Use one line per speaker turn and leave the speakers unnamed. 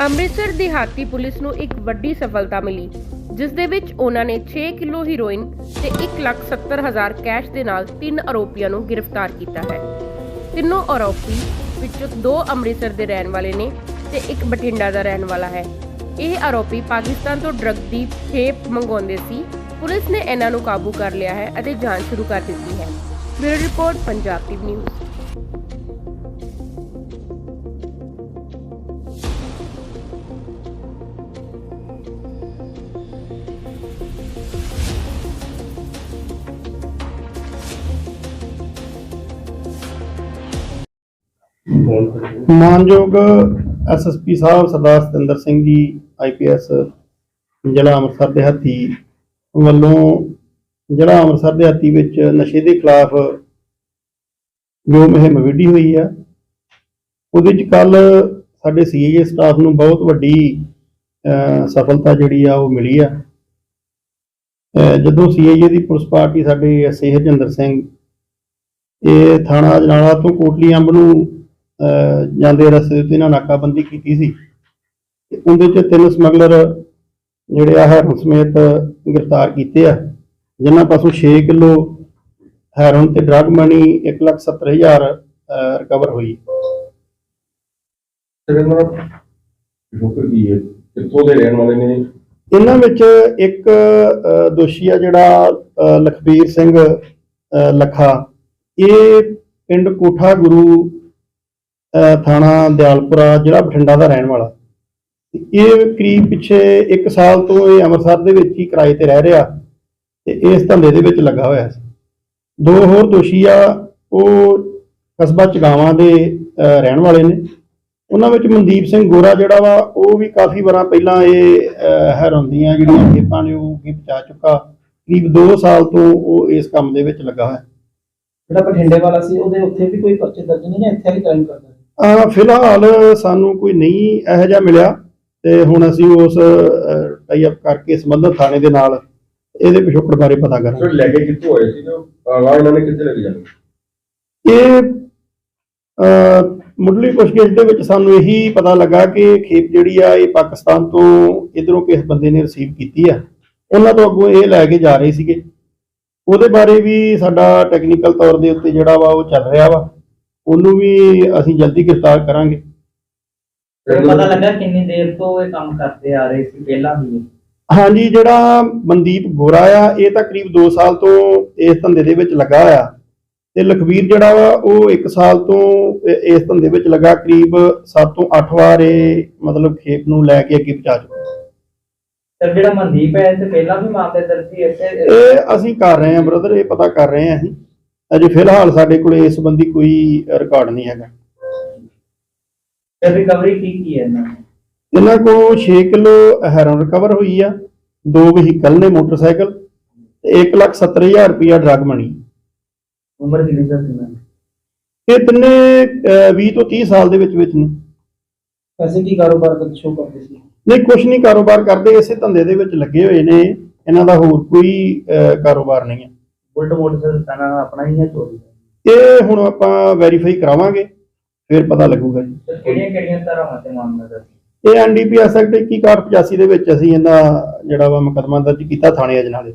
ਅੰਮ੍ਰਿਤਸਰ ਦਿਹਾਤੀ ਪੁਲਿਸ ਨੂੰ ਇੱਕ ਵੱਡੀ ਸਫਲਤਾ ਮਿਲੀ ਜਿਸ ਦੇ ਵਿੱਚ ਉਹਨਾਂ ਨੇ 6 ਕਿਲੋ ਹੀਰੋਇਨ ਤੇ 1,70,000 ਕੈਸ਼ ਦੇ ਨਾਲ ਤਿੰਨ ਆਰੋਪੀਆਂ ਨੂੰ ਗ੍ਰਿਫਤਾਰ ਕੀਤਾ ਹੈ। ਤਿੰਨੋਂ ਆਰੋਪੀ ਵਿੱਚੋਂ ਦੋ ਅੰਮ੍ਰਿਤਸਰ ਦੇ ਰਹਿਣ ਵਾਲੇ ਨੇ ਤੇ ਇੱਕ ਬਠਿੰਡਾ ਦਾ ਰਹਿਣ ਵਾਲਾ ਹੈ। ਇਹ ਆਰੋਪੀ ਪਾਕਿਸਤਾਨ ਤੋਂ ਡਰੱਗ ਦੀ ਖੇਪ ਮੰਗਵਾਉਂਦੇ ਸੀ। ਪੁਲਿਸ ਨੇ ਇਹਨਾਂ ਨੂੰ ਕਾਬੂ ਕਰ ਲਿਆ ਹੈ ਅਤੇ ਜਾਂਚ ਸ਼ੁਰੂ ਕਰ ਦਿੱਤੀ ਹੈ। Bureau report Punjab TV news.
ਮਾਨਯੋਗ ਐਸਐਸਪੀ ਸਾਹਿਬ ਸਰਦਾਰ ਸਤਿੰਦਰ ਸਿੰਘ ਜੀ ਆਈਪੀਐਸ ਜ਼ਿਲ੍ਹਾ ਅੰਮ੍ਰਿਤਸਰ ਦੇ ਹੱਥੀ ਵੱਲੋਂ ਜ਼ਿਲ੍ਹਾ ਅੰਮ੍ਰਿਤਸਰ ਦੇ ਹੱਥੀ ਵਿੱਚ ਨਸ਼ੇ ਦੇ ਖਿਲਾਫ ਜੋ ਮੁਹਿੰਮ ਵਿੱਢੀ ਹੋਈ ਆ ਉਹਦੇ ਚ ਕੱਲ ਸਾਡੇ ਸੀਏ ਸਟਾਫ ਨੂੰ ਬਹੁਤ ਵੱਡੀ ਸਫਲਤਾ ਜਿਹੜੀ ਆ ਉਹ ਮਿਲੀ ਆ। ਅਹ, ਜਦੋਂ ਸੀਆਈਏ ਦੀ ਪੁਲਿਸ ਪਾਰਟੀ ਸਾਡੇ ਐਸਏ ਹਰਜਿੰਦਰ ਸਿੰਘ ਇਹ ਥਾਣਾ ਅਜਨਾਲਾ ਤੋਂ ਕੋਟਲੀ ਅੰਬ ਨੂੰ ਜਾਂਦੇ ਰਸਤੇ ਤੇ ਇਹਨਾਂ ਨਾਕਾਬੰਦੀ ਕੀਤੀ ਸੀ। ਤੇ ਉਹਦੇ ਚ ਤਿੰਨ ਸਮਗਲਰ ਜਿਹੜੇ ਆ ਹੈਰੋਨ ਸਮੇਤ ਗ੍ਰਿਫਤਾਰ ਕੀਤੇ ਆ। ਜਿਨ੍ਹਾਂ ਪਾਸੋਂ 6 ਕਿਲੋ ਹੈਰੋਨ ਤੇ ਡਰਗ ਮਨੀ 170000 ਰਿਕਵਰ ਹੋਈ।
ਇਹਨਾਂ ਦਾ ਮੁੱਖ ਕੀ ਹੈ। ਕਿੱਥੋਂ ਦੇ ਰਹਿਣ ਵਾਲੇ ਨੇ?
ਇਹਨਾਂ ਵਿੱਚ ਇੱਕ ਦੋਸ਼ੀ ਆ ਜਿਹੜਾ ਲਖਬੀਰ ਸਿੰਘ ਲੱਖਾ। ਇਹ ਪਿੰਡ ਕੋਠਾ ਗੁਰੂ ਥਾਣਾ ਦਿਆਲਪੁਰਾ ਜਿਹੜਾ ਬਠਿੰਡਾ ਦਾ ਰਹਿਣ ਵਾਲਾ। ਇਹ ਕਰੀਬ ਪਿੱਛੇ 1 ਸਾਲ ਤੋਂ ਇਹ ਅੰਮ੍ਰਿਤਸਰ ਦੇ ਵਿੱਚ ਹੀ ਕਿਰਾਏ ਤੇ ਰਹਿ ਰਿਹਾ ਤੇ ਇਸ ਧੰਦੇ ਦੇ ਵਿੱਚ ਲੱਗਾ ਹੋਇਆ ਸੀ। ਦੋ ਹੋਰ ਦੋਸ਼ੀ ਆ ਉਹ ਕਸਬਾ ਚਗਾਵਾਂ ਦੇ ਰਹਿਣ ਵਾਲੇ ਨੇ। ਉਹਨਾਂ ਵਿੱਚ ਮਨਦੀਪ ਸਿੰਘ ਗੋਰਾ ਜਿਹੜਾ ਵਾ ਉਹ ਵੀ ਕਾਫੀ ਵਾਰਾਂ ਪਹਿਲਾਂ ਇਹ ਅਹ, ਜਿਹੜੀਆਂ ਖੇਪਾਂ ਨੇ ਉਹ ਕੀ ਪਹੁੰਚਾ ਚੁੱਕਾ। ਕਰੀਬ 2 ਸਾਲ ਤੋਂ ਉਹ ਇਸ ਕੰਮ ਦੇ ਵਿੱਚ ਲੱਗਾ ਹੋਇਆ।
ਜਿਹੜਾ ਬਠਿੰਡੇ ਵਾਲਾ ਸੀ ਉਹਦੇ ਉੱਥੇ ਵੀ ਕੋਈ ਪਰਚੇ ਦਰਜ ਨਹੀਂ ਜਾਂ ਇੱਥੇ ਹੀ ਕ੍ਰਾਈਮ ਕਰਦਾ
ਫਿਲਹਾਲ ਸਾਨੂੰ ਕੋਈ ਨਹੀਂ ਇਹੋ ਜਿਹਾ ਮਿਲਿਆ ਤੇ ਹੁਣ ਅਸੀਂ ਉਸ ਟਾਈ ਅਪ ਕਰਕੇ ਸੰਬੰਧਿਤ ਥਾਣੇ ਦੇ ਨਾਲ ਇਹਦੇ ਪਿਛੋਕੜ ਬਾਰੇ ਪਤਾ ਕਰਾਂਗੇ।
ਲੈ ਕੇ ਕਿੱਥੋਂ ਆਏ ਸੀ? ਤੇ ਆਵਾ ਇਹਨਾਂ ਨੇ ਕਿੱਥੇ ਲੈ ਕੇ ਜਾਣਾ?
ਇਹ ਮੁੱਢਲੀ ਪੁੱਛਗਿੱਛ ਦੇ ਵਿੱਚ ਸਾਨੂੰ ਇਹੀ ਪਤਾ ਲੱਗਾ ਕਿ ਖੇਪ ਜਿਹੜੀ ਆ ਇਹ ਪਾਕਿਸਤਾਨ ਤੋਂ ਇਧਰੋਂ ਕਿਸ ਬੰਦੇ ਨੇ ਰਿਸੀਵ ਕੀਤੀ ਆ। ਉਹਨਾਂ ਤੋਂ ਅੱਗੋਂ ਇਹ ਲੈ ਕੇ ਜਾ ਰਹੇ ਸੀਗੇ। ਉਹਦੇ ਬਾਰੇ ਵੀ ਸਾਡਾ ਟੈਕਨੀਕਲ ਤੌਰ ਦੇ ਉੱਤੇ ਜਿਹੜਾ ਵਾ ਉਹ ਚੱਲ ਰਿਹਾ ਵਾ। ਉਹਨੂੰ ਵੀ ਅਸੀਂ ਜਲਦੀ ਗ੍ਰਿਫਤਾਰ ਕਰਾਂਗੇ।
ਫਿਰ ਪਤਾ ਲੱਗਾ ਕਿੰਨੀ ਦੇਰ ਤੋਂ ਇਹ ਕੰਮ ਕਰਦੇ ਆ ਰਹੇ ਸੀ ਪਹਿਲਾਂ ਵੀ
ਹਾਂਜੀ ਜਿਹੜਾ ਮਨਦੀਪ ਗੋਰਾ ਆ ਇਹ ਤਾਂ ਕਰੀਬ 2 ਸਾਲ ਤੋਂ ਇਸ ਧੰਦੇ ਦੇ ਵਿੱਚ ਲੱਗਾ ਹੋਇਆ ਤੇ ਲਖਵੀਰ ਜਿਹੜਾ ਵਾ ਉਹ 1 ਸਾਲ ਤੋਂ ਇ- ਇਸ ਧੰਦੇ ਵਿੱਚ ਲੱਗਾ ਕਰੀਬ 7 ਤੋਂ 8 ਵਾਰ ਇਹ ਮਤਲਬ ਖੇਪ ਨੂੰ ਲੈ ਕੇ ਅੱਗੇ ਪਹੁੰਚਾ ਚੁੱਕਾ।
ਤੇ ਜਿਹੜਾ ਮਨਦੀਪ ਹੈ ਇਹ ਤੇ ਪਹਿਲਾਂ ਵੀ ਮਾਮਲੇ ਦਰਜ ਇੱਥੇ
ਇਹ ਅਸੀਂ ਕਰ ਰਹੇ ਹਾਂ ਬ੍ਰਦਰ ਇਹ ਪਤਾ ਕਰ ਰਹੇ ਹਾਂ ਅਸੀਂ। ਅਜੇ ਫਿਲਹਾਲ ਸਾਡੇ ਕੋਲ ਇਸ ਸੰਬੰਧੀ ਕੋਈ ਰਿਕਾਰਡ ਨਹੀਂ ਹੈਗਾ।
ਤੇ ਰਿਕਵਰੀ ਕੀ ਕੀ ਹੈ ਇਹਨਾਂ
ਕੋਲ 6 ਕਿਲੋ ਹੈਰੋਨ ਰਿਕਵਰ ਹੋਈ ਆ ਦੋ ਵਹੀਕਲ ਨੇ ਮੋਟਰਸਾਈਕਲ ਤੇ 170000 ਰੁਪਇਆ ਡਰਗ ਮਨੀ
ਉਮਰ ਕਿੰਨੀ ਦਾ? ਸੀ?
ਇਹ ਤਿੰਨੇ ਅਹ, 20 ਤੋਂ 30 ਸਾਲ ਦੇ ਵਿੱਚ ਵਿੱਚ ਨੇ।
ਪੈਸੇ ਕੀ ਕਾਰੋਬਾਰ ਕਰ ਸ਼ੋ ਕਰਦੇ ਸੀ?
ਨਹੀਂ ਕੁਝ ਨਹੀਂ ਕਾਰੋਬਾਰ ਕਰਦੇ ਇਸੇ ਧੰਦੇ ਦੇ ਵਿੱਚ ਲੱਗੇ ਹੋਏ ਨੇ। ਇਹਨਾਂ ਦਾ ਹੋਰ ਕੋਈ ਕਾਰੋਬਾਰ ਨਹੀਂ ਹੈ।
ਬੁਲਟ ਮੋਟਰਸਾਈਕਲ ਤਾਂ ਆਪਣਾ ਹੀ ਹੈ ਚੋਰੀ।
ਇਹ ਹੁਣ ਆਪਾਂ ਵੈਰੀਫਾਈ ਕਰਾਵਾਂਗੇ ਫਿਰ ਪਤਾ ਲੱਗੂਗਾ ਜੀ।
ਕਿਹੜੀਆਂ ਕਿਹੜੀਆਂ ਧਾਰਾਵਾਂ ਤੇ ਮਾਮਲਾ ਦਰਜ
ਇਹ ਐਨਡੀਪੀਐਸ ਐਕਟ 2185 ਦੇ ਵਿੱਚ ਅਸੀਂ ਇਹਦਾ ਜਿਹੜਾ ਵਾ ਮੁਕੱਦਮਾ ਦਰਜ ਕੀਤਾ ਥਾਣੇ ਅਜਨਾਲੇ।